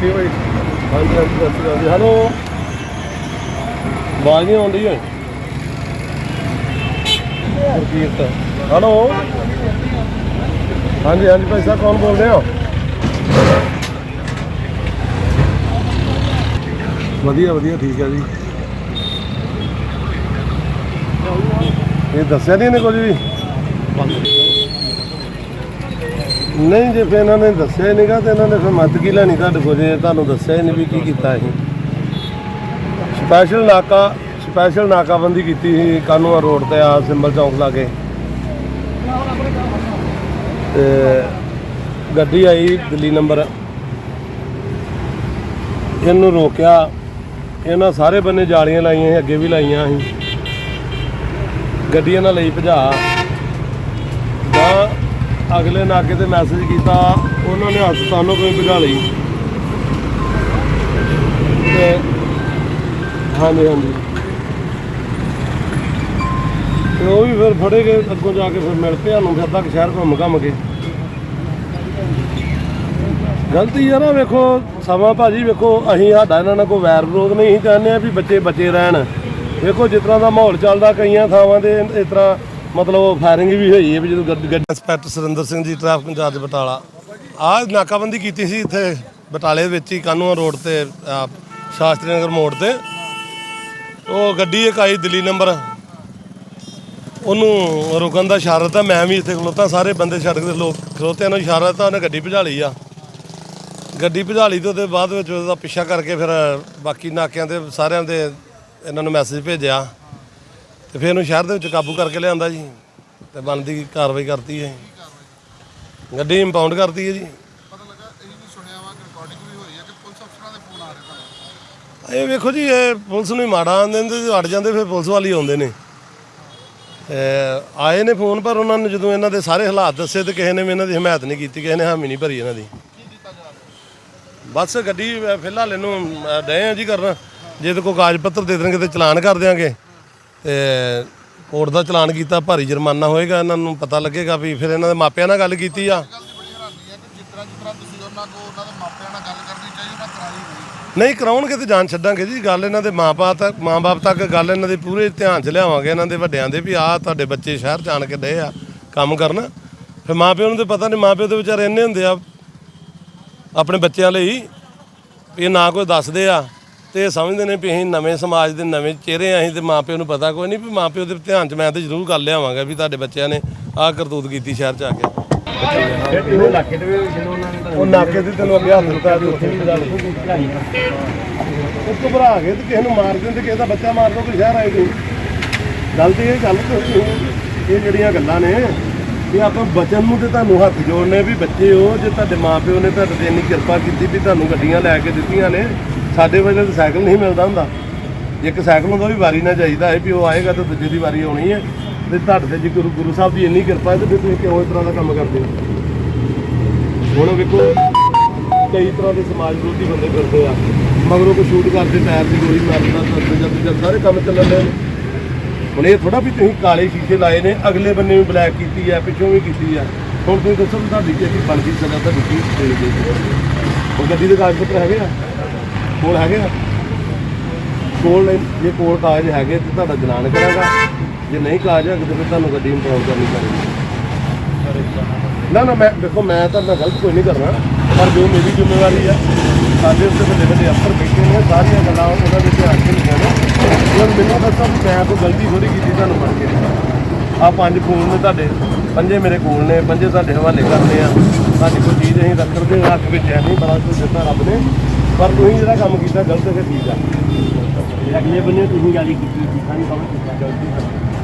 ਠੀਕ ਭਾਈ ਹਾਂਜੀ ਹਾਂਜੀ, ਸਤਿ ਸ਼੍ਰੀ ਅਕਾਲ ਜੀ। ਹੈਲੋ ਆਵਾਜ਼ ਨਹੀਂ ਆਉਂਦੀ ਹੈ ਗੁਰਕੀਰਤ। ਹੈਲੋ ਹਾਂਜੀ ਹਾਂਜੀ ਭਾਈ ਸਾਹਿਬ, ਕੌਣ ਬੋਲ ਰਹੇ ਹੋ? ਵਧੀਆ ਵਧੀਆ, ਠੀਕ ਹੈ ਜੀ। ਇਹ ਦੱਸਿਆ ਨਹੀਂ ਇਹਨੇ ਕੁਝ ਵੀ? ਨਹੀਂ ਜੇ ਫਿਰ ਇਹਨਾਂ ਨੇ ਦੱਸਿਆ ਹੀ ਨਹੀਂਗਾ ਤੇ ਇਹਨਾਂ ਨੇ ਫਿਰ ਮਦਦ ਕੀ ਲੈਣੀ ਤੁਹਾਡੇ ਕੋਲ? ਜੇ ਤੁਹਾਨੂੰ ਦੱਸਿਆ ਹੀ ਨਹੀਂ ਵੀ ਕੀ ਕੀਤਾ ਅਸੀਂ। ਸਪੈਸ਼ਲ ਨਾਕਾ ਸਪੈਸ਼ਲ ਨਾਕਾਬੰਦੀ ਕੀਤੀ ਸੀ ਕਾਨੂੰਆ ਰੋਡ ਤੇ ਆ ਸਿੰਬਲ ਚੌਂਕ ਲਾਗੇ। ਤੇ ਗੱਡੀ ਆਈ ਦਿੱਲੀ ਨੰਬਰ। ਇਹਨੂੰ ਰੋਕਿਆ। ਇਹਨਾਂ ਸਾਰੇ ਬੰਨੇ ਜਾਲੀਆਂ ਲਾਈਆਂ ਸੀ, ਅੱਗੇ ਵੀ ਲਾਈਆਂ ਸੀ। ਗੱਡੀ ਇਹਨਾਂ ਲਈ ਭਜਾ। ਤਾਂ ਅਗਲੇ ਨਾਕੇ ਤੇ ਮੈਸੇਜ ਕੀਤਾ, ਉਹਨਾਂ ਨੇ ਹਸਪਤਾਲੋਂ ਕੋਈ ਭਜਾ ਲਈ। ਤੇ ਹਾਂਜੀ ਹਾਂਜੀ। ਤੇ ਉਹ ਵੀ ਫਿਰ ਫੜੇ ਗਏ, ਅੱਗੋਂ ਜਾ ਕੇ ਫਿਰ ਮਿਲ ਪਿਆ ਨੂੰ ਫਿਰ ਤੱਕ ਸ਼ਹਿਰ ਘੁੰਮ ਘੰਮ ਕੇ। ਗਲਤੀ ਯਾਰ ਆ ਵੇਖੋ, ਸਮਾਂ ਭਾਜੀ, ਵੇਖੋ, ਅਸੀਂ ਸਾਡਾ ਇਹਨਾਂ ਨਾਲ ਕੋਈ ਵੈਰ ਵਿਰੋਧ ਨਹੀਂ ਚਾਹੁੰਦੇ ਆ ਵੀ ਬੱਚੇ ਬੱਚੇ ਰਹਿਣ। ਵੇਖੋ, ਜਿਸ ਤਰ੍ਹਾਂ ਦਾ ਮਾਹੌਲ ਚੱਲਦਾ, ਕਈਆਂ ਥਾਵਾਂ ਤੇ ਇਸ ਤਰ੍ਹਾਂ ਮਤਲਬ ਫਾਇਰਿੰਗ ਵੀ ਹੋਈ ਹੈ ਵੀ ਜਦੋਂ ਗੱਡੀ inspector Surinder Singh ji traffic incharge Batala. ਆਹ ਨਾਕਾਬੰਦੀ ਕੀਤੀ ਸੀ ਇੱਥੇ ਬਟਾਲੇ ਦੇ ਵਿੱਚ ਹੀ ਕਾਨੂੰਨ ਰੋਡ ਤੇ ਆਹ, ਸ਼ਾਸਤਰੀ ਨਗਰ ਮੋੜ ਤੇ। ਉਹ ਗੱਡੀ ਇੱਕ ਆਈ ਦਿੱਲੀ ਨੰਬਰ। ਉਹਨੂੰ ਰੁਕਣ ਦਾ ਇਸ਼ਾਰਾ ਦਿੱਤਾ। ਮੈਂ ਵੀ ਇੱਥੇ ਖਲੋਤਾ ਸਾਰੇ ਬੰਦੇ ਸੜਕ ਦੇ ਲੋਕ ਖਲੋਤਿਆਂ ਨੂੰ ਇਸ਼ਾਰਾ ਦਿੱਤਾ ਉਹਨੇ ਗੱਡੀ ਭਜਾ ਲਈ ਆ। ਗੱਡੀ ਭਜਾ ਲਈ ਤੇ ਉਹਦੇ ਬਾਅਦ ਵਿੱਚ ਉਹਦਾ ਪਿੱਛਾ ਕਰਕੇ ਫਿਰ ਬਾਕੀ ਨਾਕਿਆਂ ਤੇ ਸਾਰਿਆਂ ਦੇ ਇਹਨਾਂ ਨੂੰ ਮੈਸੇਜ ਭੇਜਿਆ। ਤੇ ਫਿਰ ਇਹਨੂੰ ਸ਼ਹਿਰ ਦੇ ਵਿੱਚ ਕਾਬੂ ਕਰਕੇ ਲਿਆਂਦਾ ਜੀ ਤੇ ਬਣਦੀ ਕਾਰਵਾਈ ਕਰਤੀ ਹੈ ਗੱਡੀ ਇੰਪਾਊਂਡ ਕਰਤੀ ਹੈ ਜੀ। ਪਤਾ ਲੱਗਾ ਇਹ ਵੀ ਸੁਣਿਆ ਵਾ ਕਿ ਰਿਕਾਰਡਿੰਗ ਵੀ ਹੋਈ ਹੈ ਕਿ ਪੁਲਿਸ ਅਫਸਰਾਂ ਦੇ ਫੋਨ ਆ ਰਹੇ ਤੁਹਾਨੂੰ ਇਹ ਵੇਖੋ ਜੀ ਇਹ ਪੁਲਿਸ ਨੂੰ ਹੀ ਮਾੜਾ ਆਂਦੇ ਨੇ ਤੇ ਅੜ ਜਾਂਦੇ ਫਿਰ ਪੁਲਿਸ ਵਾਲੀ ਆਉਂਦੇ ਨੇ। ਆਏ ਨੇ ਫੋਨ ਪਰ ਉਹਨਾਂ ਨੇ ਜਦੋਂ ਇਹਨਾਂ ਦੇ ਸਾਰੇ ਹਾਲਾਤ ਦੱਸੇ ਤੇ ਕਿਸੇ ਨੇ ਵੀ ਇਹਨਾਂ ਦੀ ਹਮਾਇਤ ਨਹੀਂ ਕੀਤੀ ਕਿਸੇ ਨੇ ਹਾਮੀ ਨਹੀਂ ਭਰੀ ਇਹਨਾਂ ਦੀ। ਬਸ ਗੱਡੀ ਫਿਲਹਾਲ ਇਹਨੂੰ ਡਏ ਆ ਜੀ ਕਰਨ। ਜੇ ਤੇ ਕੋਈ ਕਾਗਜ਼ ਪੱਤਰ ਦੇ ਦੇਣਗੇ ਤੇ ਚਲਾਨ ਕਰ ਦਿਆਂਗੇ। ਤੇ ਕੋਰਟ ਦਾ ਚਲਾਨ ਕੀਤਾ, ਭਾਰੀ ਜੁਰਮਾਨਾ ਹੋਏਗਾ, ਇਹਨਾਂ ਨੂੰ ਪਤਾ ਲੱਗੇਗਾ ਵੀ ਫਿਰ ਇਹਨਾਂ ਦੇ ਮਾਪਿਆਂ ਨਾਲ ਗੱਲ ਕੀਤੀ ਆ। ਨਹੀਂ, ਕਰਾਉਣਗੇ ਤੇ ਜਾਨ ਛੱਡਾਂਗੇ ਜੀ, ਗੱਲ ਇਹਨਾਂ ਦੇ ਮਾਪੇ ਤੱਕ ਮਾਪੇ ਤੱਕ ਗੱਲ ਇਹਨਾਂ ਦੇ ਪੂਰੇ ਧਿਆਨ 'ਚ ਲਿਆਵਾਂਗੇ, ਇਹਨਾਂ ਦੇ ਵੱਡਿਆਂ ਦੇ ਵੀ, ਆਹ ਤੁਹਾਡੇ ਬੱਚੇ ਸ਼ਹਿਰ ਜਾਣ ਕੇ ਡਏ ਆ ਕੰਮ ਕਰਨ। ਫਿਰ ਮਾਪਿਆਂ ਨੂੰ ਤੇ ਪਤਾ ਨਹੀਂ ਮਾਪਿਓ ਦੇ ਵਿਚਾਰੇ ਇੰਨੇ ਹੁੰਦੇ ਆ ਆਪਣੇ ਬੱਚਿਆਂ ਲਈ, ਵੀ ਇਹ ਨਾ ਕੋਈ ਦੱਸਦੇ ਆ। ਤੇ ਇਹ ਸਮਝਦੇ ਨੇ ਵੀ ਅਸੀਂ ਨਵੇਂ ਸਮਾਜ ਦੇ ਨਵੇਂ ਚਿਹਰੇ ਆ ਅਸੀਂ ਤੇ ਮਾਪਿਓ ਨੂੰ ਪਤਾ ਕੋਈ ਨਹੀਂ ਵੀ ਮਾਪਿਓ ਦੇ ਧਿਆਨ 'ਚ ਮੈਂ ਤੇ ਜ਼ਰੂਰ ਗੱਲ ਲਿਆਵਾਂਗਾ ਵੀ ਤੁਹਾਡੇ ਬੱਚਿਆਂ ਨੇ ਆਹ ਕਰਤੂਤ ਕੀਤੀ ਸ਼ਹਿਰ 'ਚ ਆ ਕੇ। ਉਹ ਨਾਕੇ ਤੇ ਤੈਨੂੰ ਅੱਗੇ ਹੱਥ ਦਿੱਤਾ ਤੇ ਉੱਥੇ ਵੀ ਗੱਲ ਉਹ ਘਬਰਾ ਗਏ ਤੇ ਕਿਸੇ ਨੂੰ ਮਾਰ ਦਿੰਦੇ ਕਿਸੇ ਦਾ ਬੱਚਾ ਮਾਰ ਦੋ ਕੋਈ ਸ਼ਹਿਰ ਆਏ ਕੋਈ। ਗੱਲ ਤੇ ਇਹ ਗੱਲ ਤੇ ਇਹ ਜਿਹੜੀਆਂ ਗੱਲਾਂ ਨੇ ਵੀ ਆਪਾਂ ਬਚਨ ਨੂੰ ਤੇ ਤੁਹਾਨੂੰ ਹੱਥ ਜੋੜਨੇ ਵੀ ਬੱਚੇ ਹੋ, ਜੇ ਤੁਹਾਡੇ ਮਾਪਿਓ ਨੇ ਤੁਹਾਡੇ ਤੇ ਇੰਨੀ ਕਿਰਪਾ ਕੀਤੀ ਵੀ ਤੁਹਾਨੂੰ ਗੱਡੀਆਂ ਲੈ ਕੇ ਦਿੱਤੀਆਂ ਨੇ ਸਾਡੇ ਵੱਲੋਂ ਤਾਂ ਸਾਈਕਲ ਨਹੀਂ ਮਿਲਦਾ ਹੁੰਦਾ। ਇੱਕ ਸਾਈਕਲ ਹੁੰਦਾ ਵੀ ਵਾਰੀ ਨਾ ਚਾਹੀਦਾ ਹੈ ਵੀ ਉਹ ਆਏਗਾ ਤਾਂ ਦੂਜੇ ਦੀ ਵਾਰੀ ਆਉਣੀ ਹੈ। ਤੇ ਤੁਹਾਡੇ ਤੇ ਜੇ ਗੁਰੂ ਗੁਰੂ ਸਾਹਿਬ ਦੀ ਇੰਨੀ ਕਿਰਪਾ ਹੈ ਤੇ ਫਿਰ ਤੁਸੀਂ ਕਿਉਂ ਇਸ ਤਰ੍ਹਾਂ ਦਾ ਕੰਮ ਕਰਦੇ ਹੋ? ਹੁਣ ਵੇਖੋ, ਕਈ ਤਰ੍ਹਾਂ ਦੇ ਸਮਾਜ ਵਿਰੋਧੀ ਬੰਦੇ ਫਿਰਦੇ ਆ। ਮਗਰੋਂ ਕੋਈ ਸ਼ੂਟ ਕਰਦੇ ਟਾਇਰ ਦੀ ਗੋਲੀ ਮਾਰਦਾ ਦੱਸਦੇ ਜਾਂਦੇ ਜਦ ਸਾਰੇ ਕੰਮ ਚੱਲਣ ਦੇ ਹੁਣ ਇਹ ਥੋੜਾ ਵੀ ਤੁਸੀਂ ਕਾਲੇ ਸ਼ੀਸ਼ੇ ਲਾਏ ਨੇ, ਅਗਲੇ ਬੰਨੇ ਵੀ ਬਲੈਕ ਕੀਤੀ ਆ ਪਿੱਛੋਂ ਵੀ ਕੀਤੀ ਆ ਹੁਣ ਤੁਸੀਂ ਦੱਸੋ ਵੀ ਤੁਹਾਡੀ ਕੀ ਬਣਦੀ ਸਜ਼ਾ ਤੁਹਾਡੀ ਕੀ ਹੋਏਗੀ ਉਹ ਗੱਡੀ ਦੇ ਕਾਗਜ਼ ਪੱਤਰ ਹੈਗੇ ਆ? ਕੋਲ ਹੈਗੇ ਆ? ਕੋਲ ਨਹੀਂ- ਜੇ ਕੋਲ ਕਾਗਜ਼ ਹੈਗੇ ਤੇ ਤੁਹਾਡਾ ਜਲਾਨ ਕਰਾਂਗਾ ਜੇ ਨਹੀਂ ਕਾਗਜ਼ ਹੈਗੇ ਤੇ ਫਿਰ ਤੁਹਾਨੂੰ ਗੱਡੀ ਇੰਪਾਊਂਡ ਕਰਨੀ ਪੈਣੀ। ਨਾ ਨਾ, ਮੈਂ, ਦੇਖੋ, ਮੈਂ ਤਾਂ ਗਲਤ ਕੋਈ ਨਹੀਂ ਕਰਨਾ, ਪਰ ਜੋ ਮੇਰੀ ਜ਼ਿੰਮੇਵਾਰੀ ਆ, ਸਾਡੇ ਉੱਤੇ ਵੱਡੇ ਵੱਡੇ ਅਫਸਰ ਬੈਠੇ ਨੇ, ਸਾਰੀਆਂ ਗੱਲਾਂ ਉਹਨਾਂ ਦੇ ਧਿਆਨ 'ਚ ਲਿਖੀਆਂ ਨੇ। ਮੈਨੂੰ ਦੱਸੋ ਮੈਂ ਕੋਈ ਗਲਤੀ ਥੋੜੀ ਕੀਤੀ, ਤੁਹਾਨੂੰ ਬਣ ਕੇ। ਆ ਪੰਜ ਫੋਨ ਨੇ ਤੁਹਾਡੇ, ਪੰਜੇ ਮੇਰੇ ਕੋਲ ਨੇ, ਪੰਜੇ ਤੁਹਾਡੇ ਹਵਾਲੇ ਕਰਨੇ ਆ। ਸਾਡੀ ਕੋਈ ਚੀਜ਼ ਅਸੀਂ ਰੱਖਣ ਦੇ ਹੱਥ ਵਿੱਚ ਹੈ ਨਹੀਂ, ਬੜਾ ਕੁਝ ਦਿੱਤਾ ਰੱਬ ਨੇ। ਪਰ ਤੁਸੀਂ ਜਿਹੜਾ ਕੰਮ ਕੀਤਾ, ਗਲਤ ਹੈ ਠੀਕ ਆ। ਅਗਲੇ ਬੰਨੇ ਤੁਸੀਂ ਗਾਲੀ ਕੀਤੀ ਸੀ ਸਾਨੂੰ ਕਹੋ ਗਲਤੀ